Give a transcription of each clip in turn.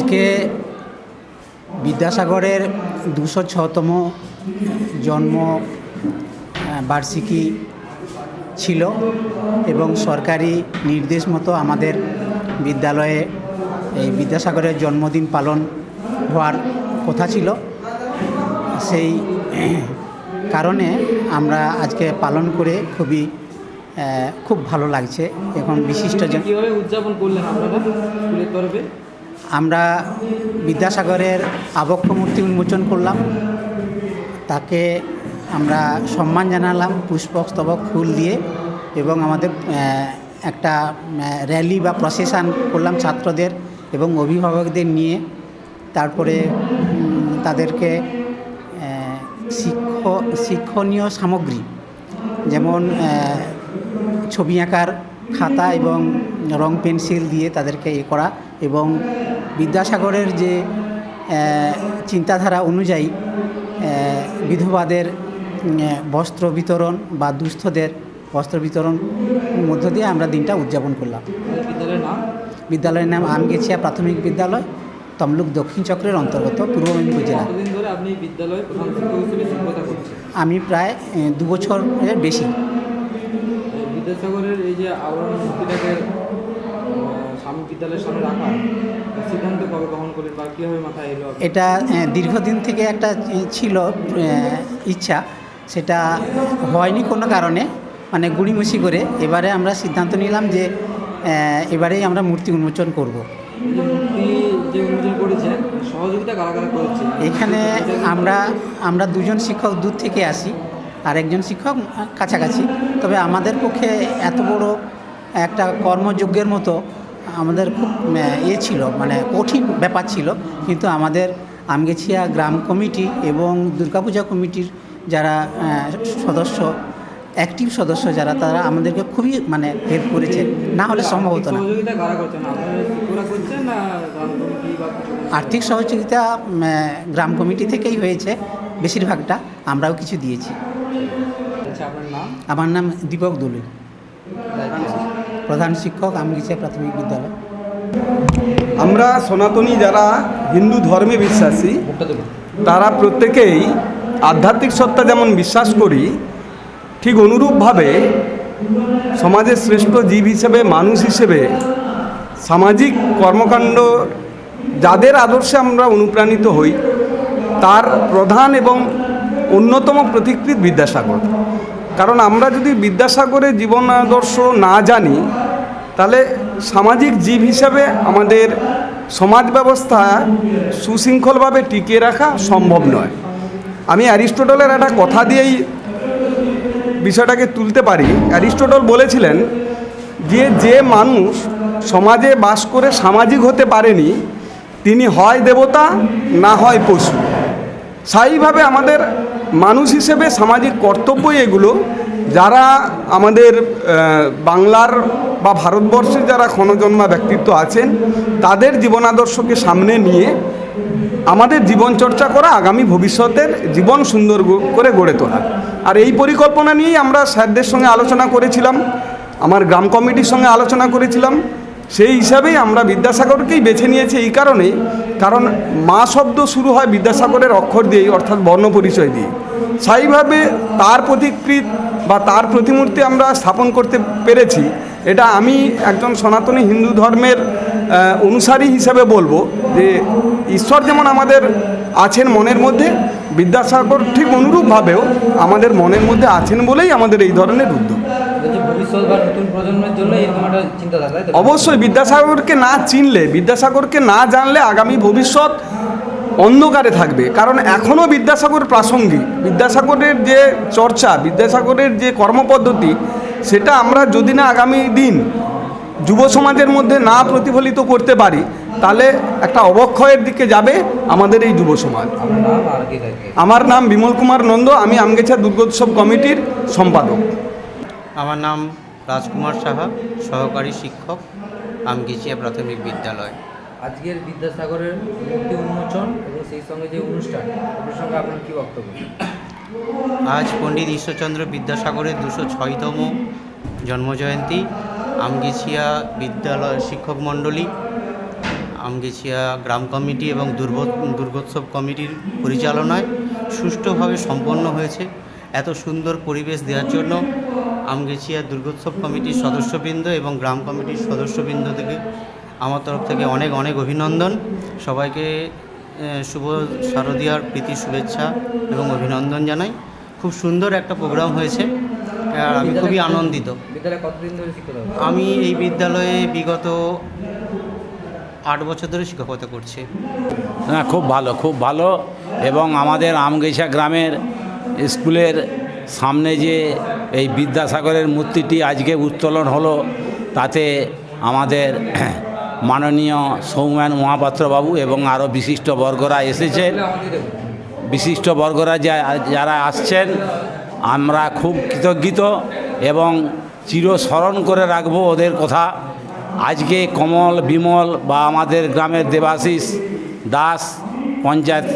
আজকে বিদ্যাসাগরের দুশো ছতম জন্ম বার্ষিকী ছিল এবং সরকারি নির্দেশ মতো আমাদের বিদ্যালয়ে এই বিদ্যাসাগরের জন্মদিন পালন হওয়ার কথা ছিল। সেই কারণে আমরা আজকে পালন করে খুবই খুব ভালো লাগছে। এখন বিশিষ্টজন কীভাবে উদযাপন করলেন আপনারা স্কুলের তরফে? আমরা বিদ্যাসাগরের আবক্ষ মূর্তি উন্মোচন করলাম। তাকে আমরা সম্মান জানালাম পুষ্পক স্তবক ফুল দিয়ে এবং আমাদের একটা র্যালি বা প্রসেশন করলাম ছাত্রদের এবং অভিভাবকদের নিয়ে। তারপরে তাদেরকে শিক্ষ শিক্ষণীয় সামগ্রী যেমন ছবি আঁকার খাতা এবং রং পেন্সিল দিয়ে তাদেরকে এ করা এবং বিদ্যাসাগরের যে চিন্তাধারা অনুযায়ী বিধবাদের বস্ত্র বিতরণ বা দুস্থদের বস্ত্র বিতরণ মধ্য দিয়ে আমরা দিনটা উদযাপন করলাম। বিদ্যালয়ের নাম? বিদ্যালয়ের নাম আমগেছিয়া প্রাথমিক বিদ্যালয় তমলুক দক্ষিণ চক্রের অন্তর্গত পূর্ব মেদিনীপুর জেলা। আমি প্রায় দু বছরের বেশি। বিদ্যাসাগরের এই যে আবরণ মূর্তিটাকে স্বামী বিদ্যালয়ের সামনে রাখা সিদ্ধান্ত কবে গ্রহণ করলেন বা কীভাবে মাথায় এলো? এটা আহ, দীর্ঘদিন থেকে একটা ছিল ইচ্ছা। সেটা হয়নি কোনো কারণে মানে গুড়িমুছি করে। এবারে আমরা সিদ্ধান্ত নিলাম যে এবারেই আমরা মূর্তি উন্মোচন করব। এখানে আমরা আমরা দুজন শিক্ষক দূর থেকে আসি। আর একজন শিক্ষক কাছাকাছি। তবে আমাদের পক্ষে এত বড় একটা কর্মযজ্ঞের মতো আমাদের খুব ইয়ে ছিল মানে কঠিন ব্যাপার ছিল। কিন্তু আমাদের আমগেছিয়া গ্রাম কমিটি এবং দুর্গাপূজা কমিটির যারা সদস্য অ্যাক্টিভ সদস্য যারা তারা আমাদেরকে খুবই মানে হেল্প করেছে। না হলে সম্ভব হতো না। আর্থিক সহযোগিতা গ্রাম কমিটি থেকেই হয়েছে বেশিরভাগটা। আমরাও কিছু দিয়েছি। আমার নাম দীপক দলুই প্রধান শিক্ষক আমগিচা প্রাথমিক বিদ্যালয়। আমরা সনাতনী যারা হিন্দু ধর্মে বিশ্বাসী তারা প্রত্যেকেই আধ্যাত্মিক সত্তা যেমন বিশ্বাস করি ঠিক অনুরূপভাবে সমাজের শ্রেষ্ঠ জীব হিসেবে মানুষ হিসেবে সামাজিক কর্মকাণ্ড যাদের আদর্শে আমরা অনুপ্রাণিত হই তার প্রধান এবং অন্যতম প্রতিকৃত বিদ্যাসাগর। কারণ আমরা যদি বিদ্যাসাগরের জীবন আদর্শ না জানি, তাহলে সামাজিক জীব হিসাবে আমাদের সমাজ ব্যবস্থা সুশৃঙ্খলভাবে টিকিয়ে রাখা সম্ভব নয়। আমি অ্যারিস্টোটলের একটা কথা দিয়েই বিষয়টাকে তুলতে পারি। অ্যারিস্টোটল বলেছিলেন যে যে মানুষ সমাজে বাস করে সামাজিক হতে পারেনি, তিনি হয় দেবতা না হয় পশু। স্থায়ীভাবে আমাদের মানুষ হিসেবে সামাজিক কর্তব্য এগুলো। যারা আমাদের বাংলার বা ভারতবর্ষের যারা ক্ষণজন্মা ব্যক্তিত্ব আছেন, তাদের জীবনাদর্শকে সামনে নিয়ে আমাদের জীবন চর্চা করা আগামী ভবিষ্যতের জীবন সুন্দর করে গড়ে তোলা। আর এই পরিকল্পনা নিয়েই আমরা স্যারদের সঙ্গে আলোচনা করেছিলাম, আমার গ্রাম কমিটির সঙ্গে আলোচনা করেছিলাম। সেই হিসাবেই আমরা বিদ্যাসাগরকেই বেছে নিয়েছি এই কারণে কারণ মা শব্দ শুরু হয় বিদ্যাসাগরের অক্ষর দিয়েই, অর্থাৎ বর্ণ পরিচয় দিয়ে স্থায়ীভাবে তার প্রতিকৃত বা তার প্রতিমূর্তি আমরা স্থাপন করতে পেরেছি। এটা আমি একজন সনাতনী হিন্দু ধর্মের অনুসারী হিসাবে বলব যে ঈশ্বর যেমন আমাদের আছেন মনের মধ্যে বিদ্যাসাগর ঠিক অনুরূপভাবেও আমাদের মনের মধ্যে আছেন বলেই আমাদের এই ধরনের উদ্যোগ। অবশ্যই বিদ্যাসাগরকে না চিনলে বিদ্যাসাগরকে না জানলে আগামী ভবিষ্যৎ অন্ধকারে থাকবে। কারণ এখনও বিদ্যাসাগর প্রাসঙ্গিক। বিদ্যাসাগরের যে চর্চা বিদ্যাসাগরের যে কর্মপদ্ধতি সেটা আমরা যদি না আগামী দিন যুব সমাজের মধ্যে না প্রতিফলিত করতে পারি তাহলে একটা অবক্ষয়ের দিকে যাবে আমাদের এই যুব সমাজ। আমার নাম বিমল কুমার নন্দ আমি আমগেছা দুর্গোৎসব কমিটির সম্পাদক। আমার নাম রাজকুমার সাহা সহকারী শিক্ষক আমগিচিয়া প্রাথমিক বিদ্যালয়। আজকের বিদ্যাসাগরের মূর্তি উন্মোচন এবং সেই সঙ্গে যে অনুষ্ঠান ওটার সঙ্গে আপনার কী বক্তব্য? আজ পণ্ডিত ঈশ্বরচন্দ্র বিদ্যাসাগরের দুশো ছয়তম জন্মজয়ন্তী। আমগিছিয়া বিদ্যালয় শিক্ষক মণ্ডলী, আমগেছিয়া গ্রাম কমিটি এবং দুর্গ দুর্গোৎসব কমিটির পরিচালনায় সুষ্ঠুভাবে সম্পন্ন হয়েছে। এত সুন্দর পরিবেশ দেওয়ার জন্য আমগেছিয়া দুর্গোৎসব কমিটির সদস্যবৃন্দ এবং গ্রাম কমিটির সদস্যবৃন্দ থেকে আমার তরফ থেকে অনেক অনেক অভিনন্দন। সবাইকে শুভ শারদীয়ার প্রীতি শুভেচ্ছা এবং অভিনন্দন জানাই। খুব সুন্দর একটা প্রোগ্রাম হয়েছে। আর আমি খুবই আনন্দিত। বিদ্যালয়ে কতদিন ধরে শিক্ষকতা আমি এই বিদ্যালয়ে বিগত আট বছর ধরে শিক্ষকতা করছি। হ্যাঁ খুব ভালো খুব ভালো। এবং আমাদের আমগেছা গ্রামের স্কুলের সামনে যে এই বিদ্যাসাগরের মূর্তিটি আজকে উত্তোলন হলো তাতে আমাদের মাননীয় সৌম্যান মহাপাত্রবাবু এবং আরও বিশিষ্ট বর্গরা এসেছেন। বিশিষ্ট বর্গরা যা- যারা আসছেন আমরা খুব কৃতজ্ঞিত এবং চিরস্মরণ করে রাখব ওদের কথা। আজকে কমল, বিমল বা আমাদের গ্রামের দেবাশিস দাস পঞ্চায়েত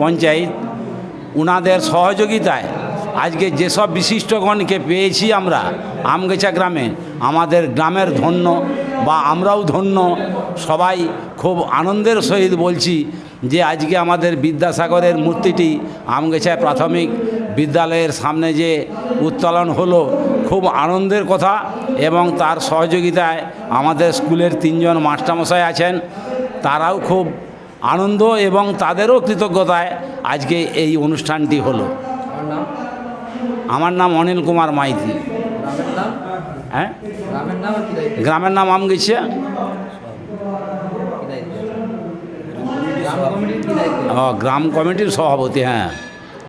পঞ্চায়েত, উনাদের সহযোগিতায় আজকে যেসব বিশিষ্টগণকে পেয়েছি আমরা আমগেছা গ্রামে, আমাদের গ্রামের ধন্য বা আমরাও ধন্য, সবাই খুব আনন্দের সহিত বলছি যে আজকে আমাদের বিদ্যাসাগরের মূর্তিটি আমগেছায় প্রাথমিক বিদ্যালয়ের সামনে যে উত্তোলন হলো খুব আনন্দের কথা এবং তার সহযোগিতায় আমাদের স্কুলের তিনজন মাস্টারমশাই আছেন। তারাও খুব আনন্দ এবং তাদেরও কৃতজ্ঞতায় আজকে এই অনুষ্ঠানটি হলো। আমার নাম? অনিল কুমার মাইতি। হ্যাঁ? গ্রামের নাম দায়িত্ব? ও, গ্রাম কমিটির সভাপতি হ্যাঁ।